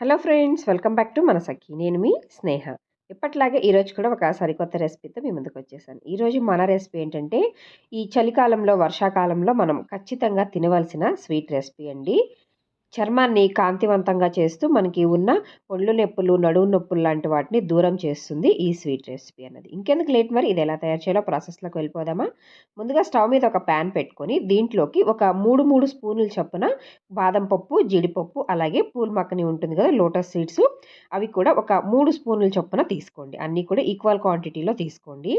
Hello friends welcome back to మన సఖి. నేను మీ స్నేహ. ఎప్పట్లాగే ఈరోజు కూడా ఒక సరికొత్త రెసిపీతో మీ ముందుకు వచ్చేసాను. ఈరోజు మన రెసిపీ ఏంటంటే ఈ చలికాలంలో వర్షాకాలంలో మనం ఖచ్చితంగా తినవలసిన స్వీట్ రెసిపీ అండి. చర్మాన్ని కాంతివంతంగా చేస్తూ మనకి ఉన్న ఒళ్ళు నొప్పులు నడువు నొప్పులు లాంటి వాటిని దూరం చేస్తుంది ఈ స్వీట్ రెసిపీ అన్నది. ఇంకెందుకు లేట్ మరి? ఇది ఎలా తయారు చేయాలో ప్రాసెస్లోకి వెళ్ళిపోదామా? ముందుగా స్టవ్ మీద ఒక ప్యాన్ పెట్టుకొని దీంట్లోకి ఒక మూడు మూడు స్పూన్లు చొప్పున బాదం పప్పు జీడిపప్పు అలాగే పూల్ మక్కని ఉంటుంది కదా లోటస్ సీడ్స్. అవి కూడా ఒక మూడు స్పూన్లు చొప్పున తీసుకోండి. అన్నీ కూడా ఈక్వల్ క్వాంటిటీలో తీసుకోండి.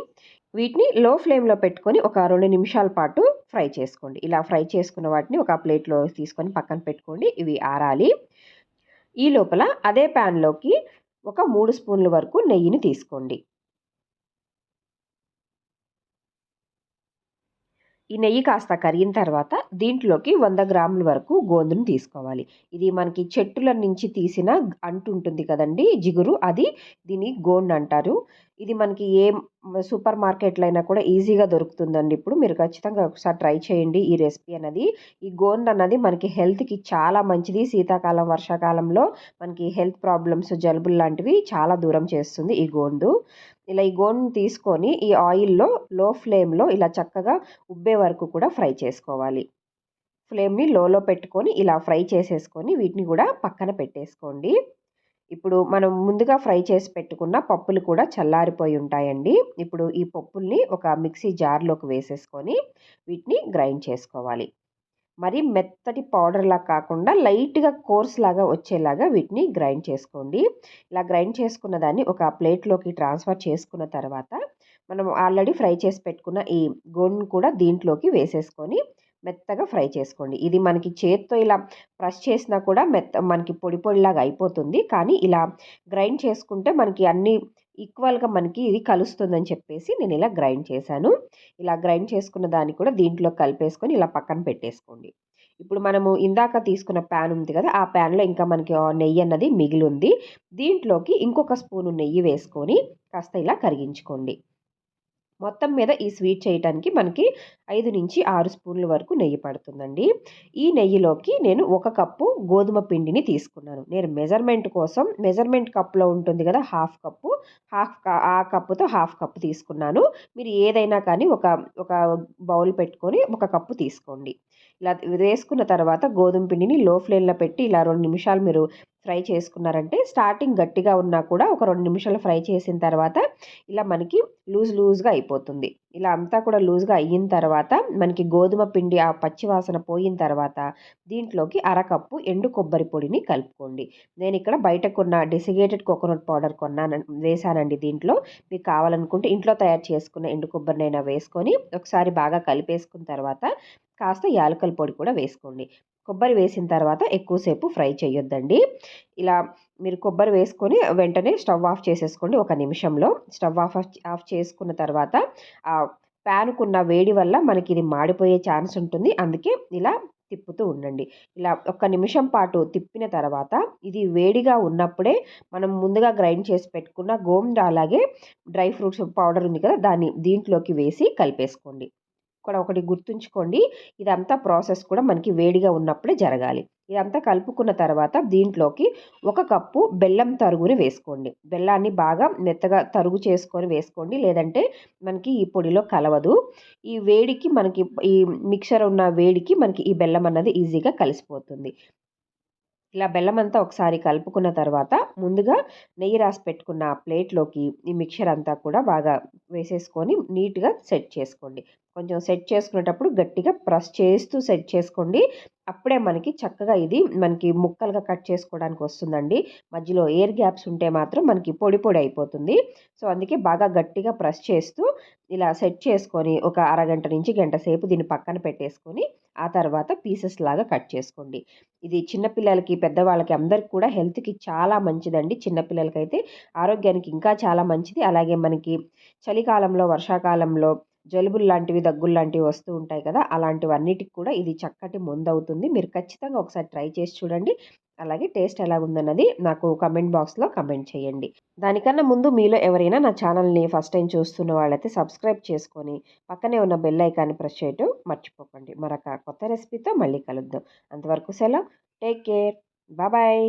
వీటిని లో ఫ్లేమ్లో పెట్టుకొని ఒక రెండు నిమిషాల పాటు ఫ్రై చేసుకోండి. ఇలా ఫ్రై చేసుకున్న వాటిని ఒక ప్లేట్లో తీసుకొని పక్కన పెట్టుకోండి. ఇవి ఆరాలి. ఈ లోపల అదే ప్యాన్లోకి ఒక మూడు స్పూన్ల వరకు నెయ్యిని తీసుకోండి. ఈ నెయ్యి కాస్త కరిగిన తర్వాత దీంట్లోకి వంద గ్రాముల వరకు గోందును తీసుకోవాలి. ఇది మనకి చెట్టుల నుంచి తీసిన అంటు ఉంటుంది కదండి జిగురు. అది దీని గోండు అంటారు. ఇది మనకి ఏ సూపర్ మార్కెట్లో అయినా కూడా ఈజీగా దొరుకుతుందండి. ఇప్పుడు మీరు ఖచ్చితంగా ఒకసారి ట్రై చేయండి ఈ రెసిపీ అనేది. ఈ గోండ్ అన్నది మనకి హెల్త్కి చాలా మంచిది. శీతాకాలం వర్షాకాలంలో మనకి హెల్త్ ప్రాబ్లమ్స్ జలుబులు లాంటివి చాలా దూరం చేస్తుంది ఈ గోండు ఇలా ఈ గోండు తీసుకొని ఈ ఆయిల్లో లో ఫ్లేమ్లో ఇలా చక్కగా ఉబ్బే వరకు కూడా ఫ్రై చేసుకోవాలి. ఫ్లేమ్ని లోలో పెట్టుకొని ఇలా ఫ్రై చేసేసుకొని వీటిని కూడా పక్కన పెట్టేసుకోండి. ఇప్పుడు మనం ముందుగా ఫ్రై చేసి పెట్టుకున్న పప్పులు కూడా చల్లారిపోయి ఉంటాయండి. ఇప్పుడు ఈ పప్పుల్ని ఒక మిక్సీ జార్లోకి వేసేసుకొని వీటిని గ్రైండ్ చేసుకోవాలి. మరి మెత్తటి పౌడర్లా కాకుండా లైట్గా కోర్స్ లాగా వచ్చేలాగా వీటిని గ్రైండ్ చేసుకోండి. ఇలా గ్రైండ్ చేసుకున్న దాన్ని ఒక ప్లేట్లోకి ట్రాన్స్ఫర్ చేసుకున్న తర్వాత మనం ఆల్రెడీ ఫ్రై చేసి పెట్టుకున్న ఈ గోన్ను కూడా దీంట్లోకి వేసేసుకొని మెత్తగా ఫ్రై చేసుకోండి. ఇది మనకి చేత్తో ఇలా ప్రెస్ చేసినా కూడా మెత్త మనకి పొడి పొడిలాగా అయిపోతుంది. కానీ ఇలా గ్రైండ్ చేసుకుంటే మనకి అన్ని ఈక్వల్గా మనకి ఇది కలుస్తుందని చెప్పేసి నేను ఇలా గ్రైండ్ చేశాను. ఇలా గ్రైండ్ చేసుకున్న దాన్ని కూడా దీంట్లో కలిపేసుకొని ఇలా పక్కన పెట్టేసుకోండి. ఇప్పుడు మనము ఇందాక తీసుకున్న ప్యాన్ ఉంది కదా ఆ ప్యాన్లో ఇంకా మనకి నెయ్యి అన్నది మిగిలి ఉంది. దీంట్లోకి ఇంకొక స్పూను నెయ్యి వేసుకొని కాస్త ఇలా కరిగించుకోండి. మొత్తం మీద ఈ స్వీట్ చేయడానికి మనకి ఐదు నుంచి ఆరు స్పూన్ల వరకు నెయ్యి పడుతుందండి. ఈ నెయ్యిలోకి నేను ఒక కప్పు గోధుమ పిండిని తీసుకున్నాను. నేను మెజర్మెంట్ కోసం మెజర్మెంట్ కప్లో ఉంటుంది కదా హాఫ్ కప్పు హాఫ్ ఆ కప్పుతో హాఫ్ కప్పు తీసుకున్నాను. మీరు ఏదైనా కానీ ఒక ఒక బౌల్ పెట్టుకొని ఒక కప్పు తీసుకోండి. ఇలా వేసుకున్న తర్వాత గోధుమ పిండిని లో ఫ్లేమ్లో పెట్టి ఇలా రెండు నిమిషాలు మీరు ఫ్రై చేసుకున్నారంటే స్టార్టింగ్ గట్టిగా ఉన్నా కూడా ఒక రెండు నిమిషాలు ఫ్రై చేసిన తర్వాత ఇలా మనకి లూజ్ లూజ్గా అయిపోతుంది. ఇలా అంతా కూడా లూజ్గా అయిన తర్వాత మనకి గోధుమ పిండి ఆ పచ్చివాసన పోయిన తర్వాత దీంట్లోకి అరకప్పు ఎండు కొబ్బరి పొడిని కలుపుకోండి. నేను ఇక్కడ బయట కొన్న డెసిగేటెడ్ కోకోనట్ పౌడర్ కొన్నాను వేసానండి దీంట్లో. మీకు కావాలనుకుంటే ఇంట్లో తయారు చేసుకున్న ఎండు కొబ్బరినైనా వేసుకొని ఒకసారి బాగా కలిపేసుకున్న తర్వాత కాస్త యాలకల పొడి కూడా వేసుకోండి. కొబ్బరి వేసిన తర్వాత ఎక్కువసేపు ఫ్రై చేయొద్దండి. ఇలా మీరు కొబ్బరి వేసుకొని వెంటనే స్టవ్ ఆఫ్ చేసేసుకోండి ఒక నిమిషంలో. స్టవ్ ఆఫ్ ఆఫ్ చేసుకున్న తర్వాత ఆ ప్యాన్కున్న వేడి వల్ల మనకి ఇది మాడిపోయే ఛాన్స్ ఉంటుంది. అందుకే ఇలా తిప్పుతూ ఉండండి. ఇలా ఒక నిమిషం పాటు తిప్పిన తర్వాత ఇది వేడిగా ఉన్నప్పుడే మనం ముందుగా గ్రైండ్ చేసి పెట్టుకున్న గోంద అలాగే డ్రై ఫ్రూట్స్ పౌడర్ ఉంది కదా దాన్ని దీంట్లోకి వేసి కలిపేసుకోండి. ఇక్కడ ఒకటి గుర్తుంచుకోండి. ఇదంతా ప్రాసెస్ కూడా మనకి వేడిగా ఉన్నప్పుడే జరగాలి. ఇదంతా కలుపుకున్న తర్వాత దీంట్లోకి ఒక కప్పు బెల్లం తరుగుని వేసుకోండి. బెల్లాన్ని బాగా మెత్తగా తరుగు చేసుకొని వేసుకోండి. లేదంటే మనకి ఈ పొడిలో కలవదు. ఈ వేడికి మనకి ఈ మిక్చర్ ఉన్న వేడికి మనకి ఈ బెల్లం అన్నది ఈజీగా కలిసిపోతుంది. ఇలా బెల్లం అంతా ఒకసారి కలుపుకున్న తర్వాత ముందుగా నెయ్యి రాసి పెట్టుకున్న ప్లేట్లోకి ఈ మిక్చర్ అంతా కూడా బాగా వేసేసుకొని నీట్గా సెట్ చేసుకోండి. కొంచెం సెట్ చేసుకునేటప్పుడు గట్టిగా ప్రెస్ చేస్తూ సెట్ చేసుకోండి. అప్పుడే మనకి చక్కగా ఇది మనకి ముక్కలుగా కట్ చేసుకోవడానికి వస్తుందండి. మధ్యలో ఎయిర్ గ్యాప్స్ ఉంటే మాత్రం మనకి పొడి పొడి అయిపోతుంది. సో అందుకే బాగా గట్టిగా ప్రెస్ చేస్తూ ఇలా సెట్ చేసుకొని ఒక అరగంట నుంచి గంట సేపు దీన్ని పక్కన పెట్టేసుకొని ఆ తర్వాత పీసెస్ లాగా కట్ చేసుకోండి. ఇది చిన్నపిల్లలకి పెద్దవాళ్ళకి అందరికి కూడా హెల్త్కి చాలా మంచిదండి. చిన్నపిల్లలకైతే ఆరోగ్యానికి ఇంకా చాలా మంచిది. అలాగే మనకి చలికాలంలో వర్షాకాలంలో జలుబులు లాంటివి దగ్గులు లాంటివి వస్తూ ఉంటాయి కదా అలాంటివన్నిటికి కూడా ఇది చక్కటి ముందు అవుతుంది మీరు ఖచ్చితంగా ఒకసారి ట్రై చేసి చూడండి. అలాగే టేస్ట్ ఎలా ఉందన్నది నాకు కమెంట్ బాక్స్లో కమెంట్ చేయండి. దానికన్నా ముందు మీలో ఎవరైనా నా ఛానల్ని ఫస్ట్ టైం చూస్తున్న వాళ్ళైతే సబ్స్క్రైబ్ చేసుకొని పక్కనే ఉన్న బెల్ ఐకాన్ని ప్రెస్ చేయటం మర్చిపోకండి. మరొక కొత్త రెసిపీతో మళ్ళీ కలుద్దాం. అంతవరకు సెలవు. Take care. బాయ్.